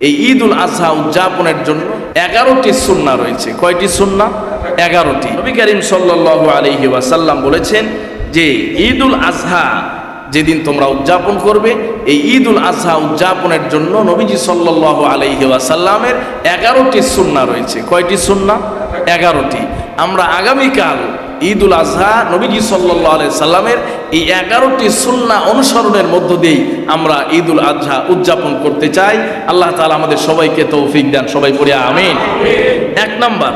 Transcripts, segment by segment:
এই ঈদ উল আজহা উদযাপনের জন্য এগারোটি সুন্না রয়েছে। কয়টি সুন্না? এগারোটি। নবী করিম সাল্লাল্লাহু আলাইহি ওয়াসাল্লাম বলেছেন যে ঈদ উল আজহা যেদিন তোমরা উদযাপন করবে, এই ঈদ উল আজহা উদযাপনের জন্য নবীজি সাল্লাল্লাহু আলাইহি ওয়াসাল্লামের এগারোটি সুন্না রয়েছে। কয়টি সুন্না? এগারোটি। আমরা আগামীকাল ঈদ উল আজহা নবীজি সাল্লাহ সাল্লামের এই এগারোটি সুন্না অনুসরণের মধ্য দিয়েই আমরা ঈদ উল আজহা উদযাপন করতে চাই। আল্লাহ তাআলা আমাদের সবাইকে তৌফিক দেন, সবাই পড়ে আমিন। এক নাম্বার,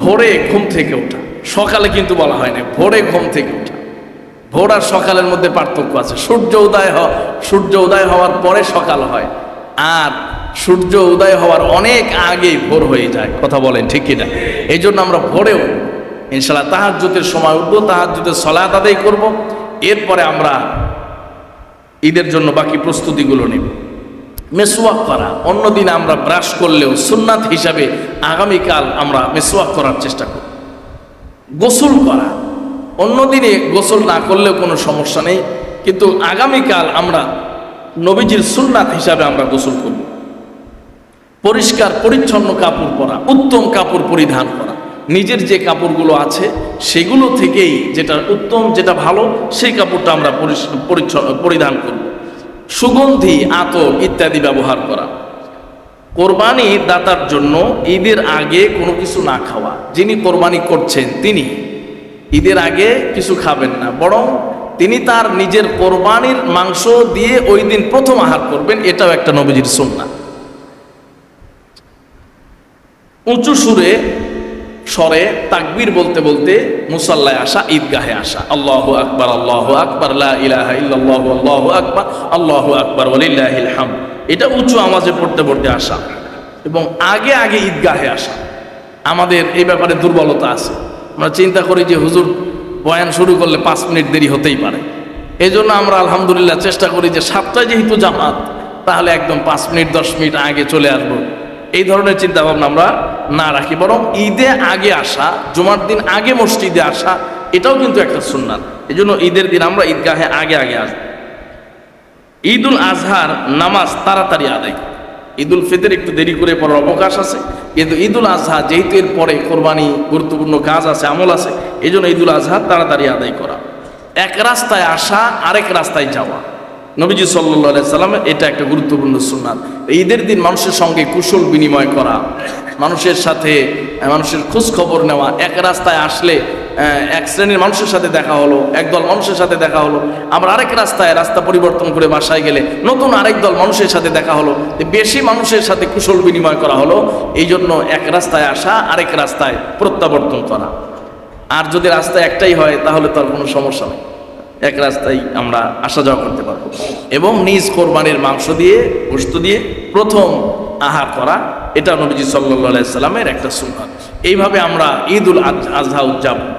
ভোরে ঘুম থেকে ওঠা। সকালে কিন্তু বলা হয় না, ভোরে ঘুম থেকে ওঠা। ভোর আর সকালের মধ্যে পার্থক্য আছে। সূর্য উদয় হ, সূর্য উদয় হওয়ার পরে সকাল হয়। আর সূর্য উদয় হওয়ার অনেক আগেই ভোর হয়ে যায়। কথা বলেন ঠিক কিনা? এই জন্য আমরা ভোরেও ইনশাল্লাহ তাহাজ্জুদের সময় উঠবো তাহার তাহাজ্জুদের সলাত আদায় করব। এরপরে আমরা ঈদের জন্য বাকি প্রস্তুতিগুলো নেব। মেসওয়াক করা। অন্যদিন আমরা ব্রাশ করলেও সুন্নাত হিসাবে আগামীকাল আমরা মেসওয়াক করার চেষ্টা করব। গোসল করা। অন্যদিনে গোসল না করলেও কোনো সমস্যা নেই, কিন্তু আগামীকাল আমরা নবীজির সুন্নাত হিসাবে আমরা গোসল করব। পরিষ্কার, পরিচ্ছন্ন কাপড় পরা, উত্তম কাপড় পরিধান করা। নিজের যে কাপড়গুলো আছে, সেগুলো থেকেই যেটা উত্তম, যেটা ভালো, সেই কাপড়টা আমরা পরিধান করব। সুগন্ধি আতর ইত্যাদি ব্যবহার করা। কোরবানি দাতার জন্য ঈদের আগে কোনো কিছু না খাওয়া। যিনি কোরবানি করছেন, তিনি। ঈদের আগে কিছু খাবেন না, বরং তিনি তার নিজের কোরবানির মাংস দিয়ে ওই দিন প্রথম আহার করবেন, এটাও একটা নবীজির সুন্না উঁচু সুরে স্বরে তাকবির বলতে বলতে মুসাল্লায় আসা, ঈদগাহে আসা। আল্লাহ আকবার আল্লাহ আকবার আল্লাহু আকবার আল্লাহু আকবার হামদ। এটা উঁচু আওয়াজে পড়তে পড়তে আসা এবং আগে আগে ঈদগাহে আসা। আমাদের এই ব্যাপারে দুর্বলতা আছে। আমরা চিন্তা করি যে হুজুর বয়ান শুরু করলে পাঁচ মিনিট দেরি হতেই পারে। এই জন্য আমরা আলহামদুলিল্লাহ চেষ্টা করি যে সাতটায় যেহেতু জামাত, তাহলে একদম পাঁচ মিনিট, দশ মিনিট আগে চলে আসব। এই ধরনের চিন্তা ভাবনা আমরা না রাখি, বরং ঈদে আগে আসা, জুমার দিন আগে মসজিদে আসা, এটাও কিন্তু একটা সুন্নাত। এই জন্য ঈদের দিন আমরা ঈদগাহে আগে আগে আসব। ঈদ উল আজহার নামাজ তাড়াতাড়ি আদায়। করি। ঈদ উল ফিতর একটু দেরি করে পড়ার অবকাশ আছে। কিন্তু ঈদ উল আজহা যেহেতু এর পরে কোরবানি গুরুত্বপূর্ণ কাজ আছে, আমল আছে এই জন্য ঈদ উল আজহা তাড়াতাড়ি আদায় করা। এক রাস্তায় আসা, আরেক রাস্তায় যাওয়া। নবীজি সাল্লাহ সাল্লামের এটা একটা গুরুত্বপূর্ণ সুন্নাত। ঈদের দিন মানুষের সঙ্গে কুশল বিনিময় করা, মানুষের সাথে মানুষের খোঁজ খবর নেওয়া, এক রাস্তায় আসলে এক শ্রেণির মানুষের সাথে দেখা হলো, একদল মানুষের সাথে দেখা হলো, আবার আরেক রাস্তায় রাস্তা পরিবর্তন করে বাসায় গেলে নতুন আরেক দল মানুষের সাথে দেখা হলো বেশি মানুষের সাথে কুশল বিনিময় করা হলো এই জন্য এক রাস্তায় আসা, আরেক রাস্তায় প্রত্যাবর্তন করা। আর যদি রাস্তা একটাই হয়, তাহলে তার কোনো সমস্যা নেই। এক রাস্তায় আমরা আসা যাওয়া করতে পারব। এবং নিজ কোরবানির মাংস দিয়ে গোস্ত দিয়ে প্রথম আহার করা, এটা নবীজি সাল্লাহ সাল্লামের একটা সুন্দর এইভাবে আমরা ঈদ উল আজ- আজহা উদযাপন